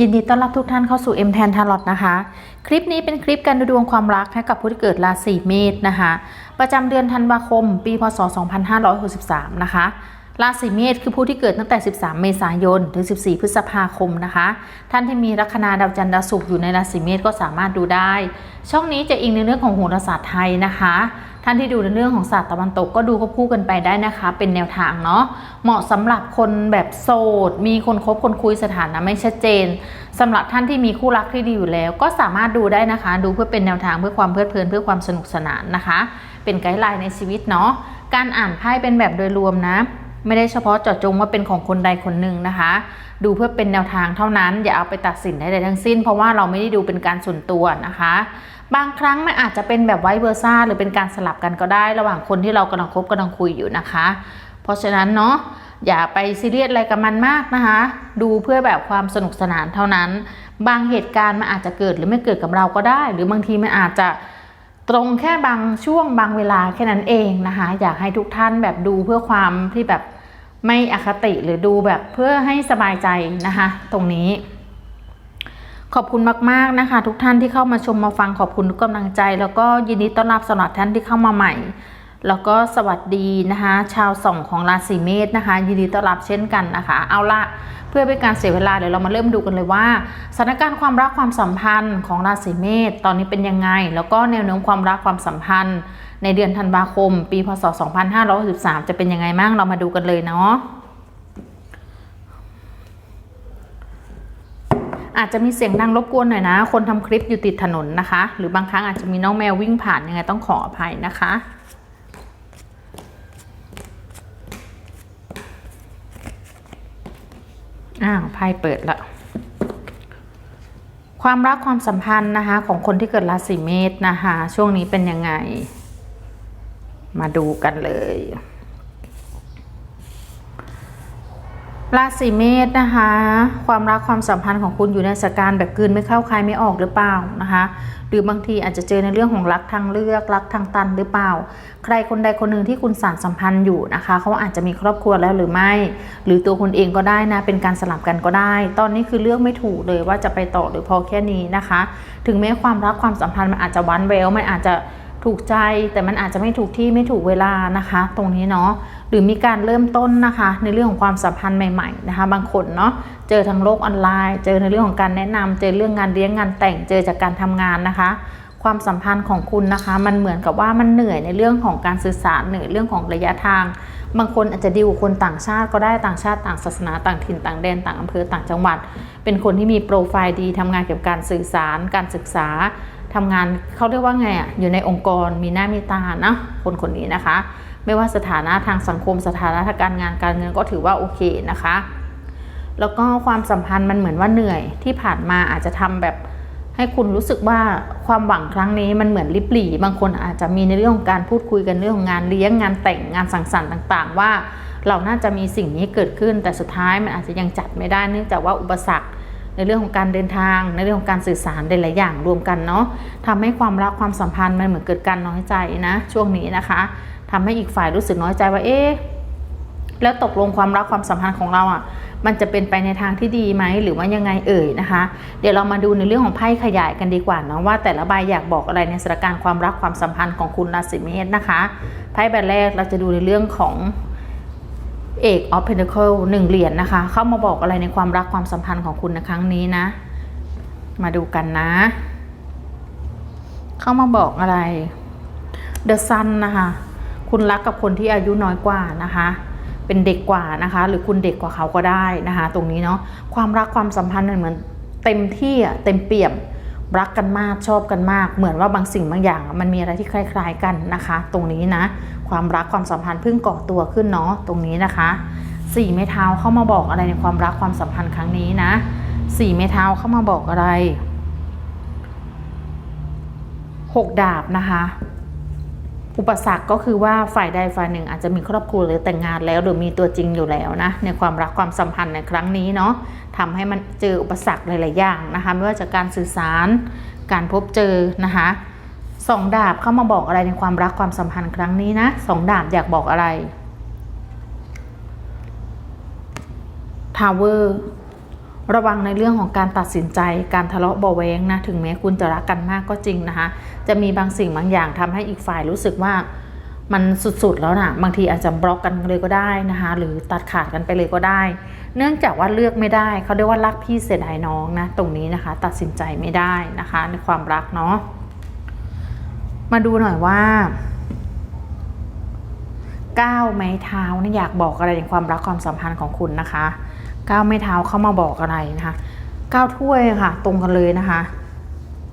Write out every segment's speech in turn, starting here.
ยินดีต้อนรับทุกท่านเข้าสู่ M แทนทาร์ลอตนะคะ คลิปนี้เป็นคลิปการดูดวงความรักให้กับผู้ที่เกิดราศีเมษนะคะ ประจำเดือนธันวาคม ปีพศ 2563 นะคะ ราศีเมษคือผู้ที่เกิดตั้งแต่ 13 เมษายน ถึง 14 พฤษภาคมนะคะ ท่านที่มีลัคนาดาวจันทร์ดาวศุกร์อยู่ในราศีเมษก็สามารถดูได้ ช่องนี้จะอิงในเรื่องของโหราศาสตร์ไทยนะคะ ท่านที่ดูในเรื่องของศาสตร์ตะวันตกก็ดูควบคู่กันไปได้นะคะ เป็นแนวทางเนาะเหมาะสำหรับคนแบบโสด มีคนคบคนคุยสถานะไม่ชัดเจนสำหรับท่านที่มีคู่รักที่ดีอยู่แล้ว ก็สามารถดูได้นะคะ ดูเพื่อเป็นแนวทางเพื่อความเพลิดเพลินเพื่อความสนุกสนานนะคะ เป็นไกด์ไลน์ในชีวิตเนาะการอ่านไพ่เป็นแบบโดยรวมนะ ไม่ได้เฉพาะเจาะจงว่าเป็นของคนใดคนหนึ่งนะคะ ดูเพื่อเป็นแนวทางเท่านั้น อย่าเอาไปตัดสินใดๆทั้งสิ้น เพราะว่าเราไม่ได้ดูเป็นการส่วนตัวนะคะ บางครั้งมันอาจจะเป็นแบบไวเวอร์ซ่าหรือเป็นการสลับกันก็ได้ ระหว่างคนที่เรากำลังคบกำลังคุยอยู่นะคะ เพราะฉะนั้นเนาะอย่าไปซีเรียสอะไรกับมันมากนะคะ ดูเพื่อแบบความสนุกสนานเท่านั้น บางเหตุการณ์มันอาจจะเกิดหรือไม่เกิดกับเราก็ได้ หรือบางทีมันอาจจะ ตรงแค่บางช่วงบางเวลาแค่นั้นเองนะคะ อยากให้ทุกท่านแบบดูเพื่อความที่แบบไม่อคติหรือดูแบบเพื่อให้สบายใจนะคะ ตรงนี้ ขอบคุณมากๆนะคะ ทุกท่านที่เข้ามาชมมาฟังขอบคุณทุกกำลังใจ แล้วก็ยินดีต้อนรับสำหรับท่านที่เข้ามาใหม่ แล้วก็สวัสดีนะคะ ชาวส่องของราศีเมษนะคะ ยินดีต้อนรับเช่นกันนะคะ เอาละเพื่อเป็นการเสียเวลาเดี๋ยวเรามาเริ่มดูกันเลยว่าสถานการณ์ความรักความสัมพันธ์ของราศีเมษตอนนี้เป็นยังไง แล้วก็แนวโน้มความรักความสัมพันธ์ ในเดือนธันวาคม ปีพศ 2563 จะเป็นยังไงบ้างเรามาดูกันเลยเนาะอาจจะมีเสียงดังรบกวนหน่อยนะ คนทำคลิปอยู่ติดถนนนะคะ หรือบางครั้งอาจจะมีน้องแมววิ่งผ่านยังไงต้องขออภัยนะคะ อ้าวไพ่เปิดละความรักความสัมพันธ์นะคะ ของคนที่เกิดราศีเมษนะคะ ช่วงนี้เป็นยังไง มาดูกันเลย ราศีเมษนะคะ ความรักความสัมพันธ์ของคุณอยู่ในสถานการแบบกืนไม่เข้าใคายไม่ออกหรือเปล่านะคะ หรือบางทีอาจจะเจอในเรื่องของรักทางเลือกรักทางตันหรือเปล่า ใครคนใดคนหนึ่งที่คุณสานสัมพันธ์อยู่นะคะ เขาอาจจะมีครอบครัวแล้วหรือไม่ หรือตัวคุณเองก็ได้นะ เป็นการสลับกันก็ได้ ตอนนี้คือเลือกไม่ถูกเลยว่าจะไปต่อหรือพอแค่นี้นะคะ ถึงแม้ความรักความสัมพันธ์มันอาจจะวันเวลมันอาจจะ ถูกใจแต่มันอาจจะไม่ถูกที่ไม่ถูกเวลานะคะ ตรงนี้เนาะหรือมีการเริ่มต้นนะคะ ในเรื่องของความสัมพันธ์ใหม่ๆนะคะ บางคนเนาะเจอทางโลกออนไลน์ เจอในเรื่องของการแนะนำเจอเรื่องงานเลี้ยงงานแต่งเจอจากการทำงานนะคะ ความสัมพันธ์ของคุณนะคะ มันเหมือนกับว่ามันเหนื่อยในเรื่องของการสื่อสารเหนื่อยเรื่องของระยะทาง บางคนอาจจะดีลกับคนต่างชาติก็ได้ต่างชาติต่างศาสนาต่างถิ่นต่างแดนต่างอำเภอต่างจังหวัด เป็นคนที่มีโปรไฟล์ดีทำงานเกี่ยวกับการสื่อสาร การศึกษา ทำงานเขาเรียกว่าไงอะอยู่ในองค์กรมีหน้ามีตานะคนคนนี้นะคะ ไม่ว่าสถานะทางสังคมสถานะทางการงานการเงินก็ถือว่าโอเคนะคะ แล้วก็ความสัมพันธ์มันเหมือนว่าเหนื่อยที่ผ่านมาอาจจะทำแบบให้คุณรู้สึกว่าความหวังครั้งนี้มันเหมือนลิบหลีบางคนอาจจะมีในเรื่องของการพูดคุยกันเรื่องของงานเลี้ยงงานแต่งงานสังสรรค์ต่าง ๆ ว่าเราน่าจะมีสิ่งนี้เกิดขึ้น แต่สุดท้ายมันอาจจะยังจัดไม่ได้เนื่องจากว่าอุปสรรค ในเรื่องของการเดินทาง ในเรื่องของการสื่อสารหลายๆอย่างรวมกันเนาะทำให้ความรักความสัมพันธ์มันเหมือนเกิดการน้อยใจนะ ช่วงนี้นะคะทำให้อีกฝ่ายรู้สึกน้อยใจว่าเอ๊ะแล้วตกลงความรักความสัมพันธ์ของเราอะ มันจะเป็นไปในทางที่ดีไหมหรือว่ายังไงเอ่ยนะคะ เดี๋ยวเรามาดูในเรื่องของไพ่ขยายกันดีกว่าเนาะว่า แต่ละใบอยากบอกอะไรในสถานการณ์ความรักความสัมพันธ์ของคุณราศีเมษนะคะไพ่ใบแรกเราจะดูในเรื่องของ เอกออฟเพนเ c เคิลหนึ่งเหรียญนะคะ เข้ามาบอกอะไรในความรักความสัมพันธ์ของคุณในครั้งนี้นะ มาดูกันนะ เข้ามาบอกอะไร The Sun นะคะ คุณรักกับคนที่อายุน้อยกว่านะคะ เป็นเด็กกว่านะคะ หรือคุณเด็กกว่าเขาก็ได้นะคะ ตรงนี้เนาะความรักความสัมพันธ์มันเหมือนเต็มที่อะเต็มเปี่ยม รักกันมากชอบกันมาก เหมือนว่าบางสิ่งบางอย่าง มันมีอะไรที่คล้าย ๆ กันนะคะ ตรงนี้นะ ความรักความสัมพันธ์เพิ่งก่อตัวขึ้นเนาะตรงนี้นะคะสี่เมท้าเข้ามาบอกอะไรในความรักความสัมพันธ์ครั้งนี้นะสี่เมท้าเข้ามาบอกอะไรหกดาบนะคะ อุปสรรคก็คือว่าฝ่ายใดฝ่ายหนึ่งอาจจะมีครอบครัวหรือแต่งงานแล้ว หรือมีตัวจริงอยู่แล้วนะในความรักความสัมพันธ์ในครั้งนี้เนาะทำให้มันเจออุปสรรคหลายๆอย่างนะคะไม่ว่าจากการสื่อสารการพบเจอนะคะสองดาบเข้ามาบอกอะไรในความรักความสัมพันธ์ครั้งนี้นะสองดาบอยากบอกอะไรทาวเวอร์ ระวังในเรื่องของการตัดสินใจการทะเลาะเบาแวงนะถึงแม้คุณจะรักกันมากก็จริงนะคะ จะมีบางสิ่งบางอย่างทำให้อีกฝ่ายรู้สึกว่ามันสุดๆแล้วนะบางทีอาจจะบล็อกกันเลยก็ได้นะคะ หรือตัดขาดกันไปเลยก็ได้ เนื่องจากว่าเลือกไม่ได้เขาเรียกว่ารักพี่เสียดายน้องนะตรงนี้นะคะ ตัดสินใจไม่ได้นะคะ ในความรักเนาะมาดูหน่อยว่าก้าวไม้เท้านี่อยากบอกอะไรในความรักความสัมพันธ์ของคุณนะคะ ก้าวไม้เท้าเข้ามาบอกอะไรนะคะก้าวถ้วยค่ะ ตรงกันเลยนะคะ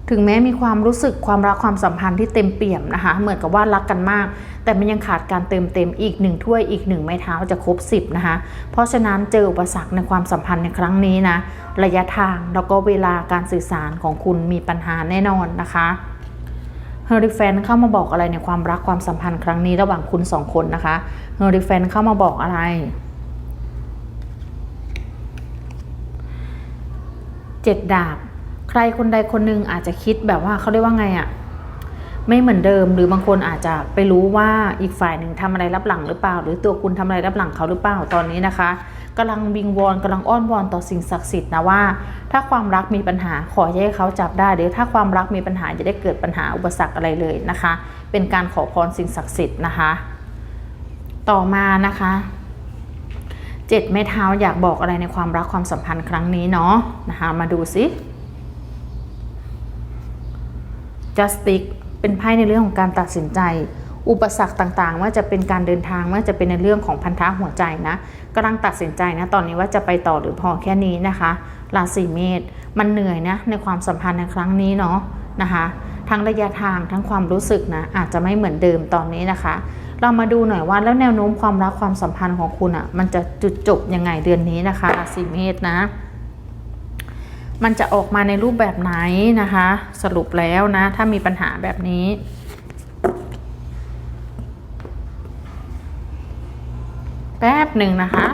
ถึงแม้มีความรู้สึกความรักความสัมพันธ์ที่เต็มเปี่ยมนะคะ เหมือนกับว่ารักกันมาก แต่มันยังขาดการเติมเต็มอีกหนึ่งถ้วยอีกหนึ่งไม้เท้าจะครบสิบนะคะ เพราะฉะนั้นเจออุปสรรคในความสัมพันธ์ในครั้งนี้นะ ระยะทางแล้วก็เวลาการสื่อสารของคุณมีปัญหาแน่นอนนะคะเฮอริแฟนเข้ามาบอกอะไรในความรักความสัมพันธ์ครั้งนี้ระหว่างคุณสองคนนะคะเฮอริแฟนเข้ามาบอกอะไร จ็ดดาบ ใครคนใดคนหนึ่งอาจจะคิดแบบว่าเขาเรียกว่าไงอะไม่เหมือนเดิมหรือบางคนอาจจะไปรู้ว่าอีกฝ่ายหนึ่งทำอะไรรับหลังหรือเปล่า หรือตัวคุณทำอะไรรับหลังเขาหรือเปล่าตอนนี้นะคะกำลังวิงวอนกำลังอ้อนวอนต่อสิ่งศักดิ์สิทธิ์นะว่า ถ้าความรักมีปัญหาขอให้เขาจับได้หรือถ้าความรักมีปัญหาจะได้เกิดปัญหาอุปสรรคอะไรเลยนะคะ เป็นการขอพรสิ่งศักดิ์สิทธิ์นะคะ ต่อมานะคะ เจ็ดไม้เท้าอยากบอกอะไรในความรักความสัมพันธ์ครั้งนี้เนาะนะคะมาดูสิ justice เป็นไพ่ในเรื่องของการตัดสินใจ อุปสรรคต่างๆ ว่าจะเป็นการเดินทางว่าจะเป็นในเรื่องของพันธะหัวใจนะกำลังตัดสินใจนะตอนนี้ว่าจะไปต่อหรือพอแค่นี้นะคะราศีเมษมันเหนื่อยนะในความสัมพันธ์ในครั้งนี้เนาะนะคะทั้งระยะทางทั้งความรู้สึกนะอาจจะไม่เหมือนเดิมตอนนี้นะคะ เรามาดูหน่อยว่าแล้วแนวโน้มความรักความสัมพันธ์ของคุณอะ่ะมันจะจุดจบยังไงเดือนนี้นะคะราศีเมษนะ มันจะออกมาในรูปแบบไหนนะคะ สรุปแล้วนะ ถ้ามีปัญหาแบบนี้แป๊บหนึ่งนะคะ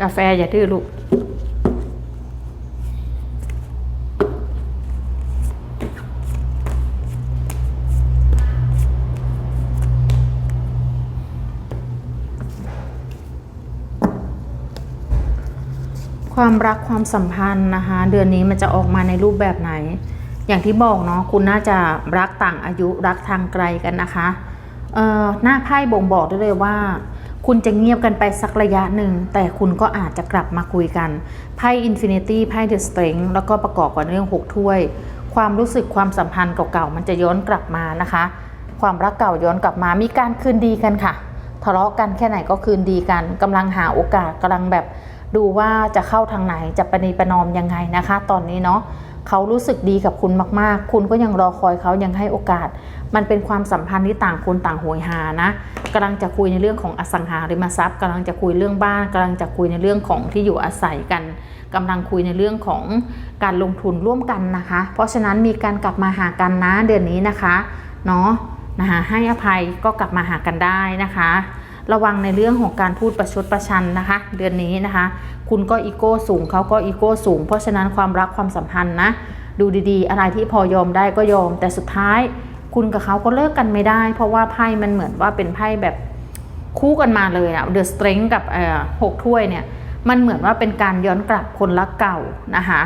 กาแฟอย่าดื้อลูก ความรักความสัมพันธ์นะคะ เดือนนี้มันจะออกมาในรูปแบบไหน อย่างที่บอกเนาะคุณน่าจะรักต่างอายุรักทางไกลกันนะคะเอ่อหน้าไพ่บ่งบอกได้เลยว่า คุณจะเงียบกันไปสักระยะหนึ่ง แต่คุณก็อาจจะกลับมาคุยกันไพ่อินฟินิตี้ไพ่เดอะสเตรงแล้วก็ประกอบกับเรื่องหกถ้วย ความรู้สึกความสัมพันธ์เก่าๆมันจะย้อนกลับมานะคะ ความรักเก่าย้อนกลับมามีการคืนดีกันค่ะ ทะเลาะกันแค่ไหนก็คืนดีกันกำลังหาโอกาสกำลังแบบ ดูว่าจะเข้าทางไหนจะประนีประนอมยังไงนะคะ ตอนนี้เนาะเขารู้สึกดีกับคุณมากๆ คุณก็ยังรอคอยเขายังให้โอกาส มันเป็นความสัมพันธ์ที่ต่างคนต่างโหยหานะกำลังจะคุยในเรื่องของอสังหาริมทรัพย์กำลังจะคุยเรื่องบ้านกำลังจะคุยในเรื่องของที่อยู่อาศัยกันกำลังคุยในเรื่องของการลงทุนร่วมกันนะคะ เพราะฉะนั้นมีการกลับมาหากันนะเดือนนี้นะคะเนาะนะคะให้อภัยก็กลับมาหากันได้นะคะ ระวังในเรื่องของการพูดประชดประชันนะคะ เดือนนี้นะคะ คุณก็อีโก้สูงเขาก็อีโก้สูง เพราะฉะนั้นความรักความสัมพันธ์นะ ดูดีๆ อะไรที่พอยอมได้ก็ยอม แต่สุดท้าย คุณกับเขาก็เลิกกันไม่ได้ เพราะว่าไพ่มันเหมือนว่าเป็นไพ่แบบคู่กันมาเลยอะเดอะสเตรนกับหกถ้วยเนี่ยมันเหมือนว่าเป็นการย้อนกลับคนรักเก่านะคะ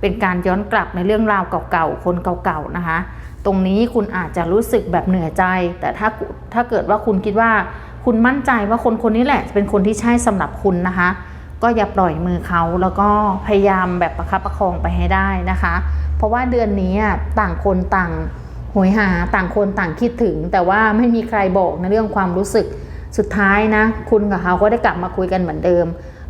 เป็นการย้อนกลับในเรื่องราวเก่าๆ คนเก่าๆ นะคะ ตรงนี้คุณอาจจะรู้สึกแบบเหนื่อยใจ แต่ถ้าถ้าเกิดว่าคุณคิดว่า คุณมั่นใจว่าคนคนนี้แหละเป็นคนที่ใช่สำหรับคุณนะคะ ก็อย่าปล่อยมือเขาแล้วก็พยายามแบบประคับประคองไปให้ได้นะคะ เพราะว่าเดือนนี้ต่างคนต่างโหยหาต่างคนต่างคิดถึง แต่ว่าไม่มีใครบอกในเรื่องความรู้สึกสุดท้ายนะ คุณกับเขาก็ได้กลับมาคุยกันเหมือนเดิม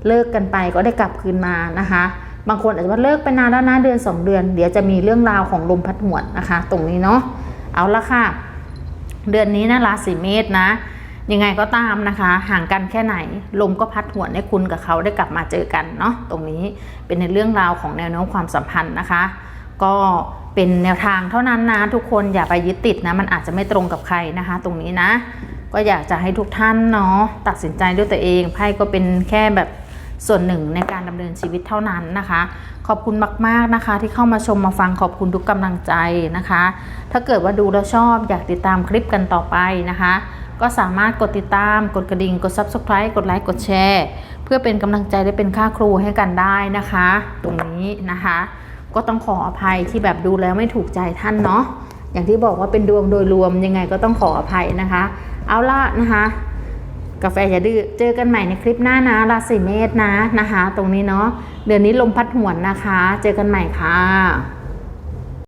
เลิกกันไปก็ได้กลับคืนมานะคะ บางคนอาจจะว่าเลิกไปนานแล้วนะเดือน 2 เดือน เดี๋ยวจะมีเรื่องราวของลมพัดหวนนะคะ ตรงนี้เนาะเอาละค่ะ เดือนนี้นะราศีเมษนะ ยังไงก็ตามนะคะ ห่างกันแค่ไหน ลมก็พัดหวนให้คุณกับเขาได้กลับมาเจอกันเนาะตรงนี้เป็นในเรื่องราวของแนวโน้มความสัมพันธ์นะคะ ก็เป็นแนวทางเท่านั้นนะทุกคนอย่าไปยึดติดนะ มันอาจจะไม่ตรงกับใครนะคะ ตรงนี้นะ ก็อยากจะให้ทุกท่านเนาะตัดสินใจด้วยตัวเองไพ่ก็เป็นแค่แบบส่วนหนึ่งในการดำเนินชีวิตเท่านั้นนะคะ ขอบคุณมาก ๆ นะคะ ที่เข้ามาชมมาฟังขอบคุณทุกกำลังใจนะคะ ถ้าเกิดว่าดูแล้วชอบอยากติดตามคลิปกันต่อไปนะคะ ก็สามารถกดติดตาม กดกระดิ่ง กด subscribe กดไลค์ กดแชร์ เพื่อเป็นกำลังใจและเป็นค่าครูให้กันได้นะคะ ตรงนี้นะคะ ก็ต้องขออภัยที่แบบดูแล้วไม่ถูกใจท่านเนาะ อย่างที่บอกว่าเป็นดวงโดยรวมยังไงก็ต้องขออภัยนะคะ เอาละนะคะ กาแฟอย่าดื้อ เจอกันใหม่ในคลิปหน้านะ ราศีเมษนะนะคะ ตรงนี้เนาะ เดือนนี้ลมพัดหวนนะคะ เจอกันใหม่ค่ะ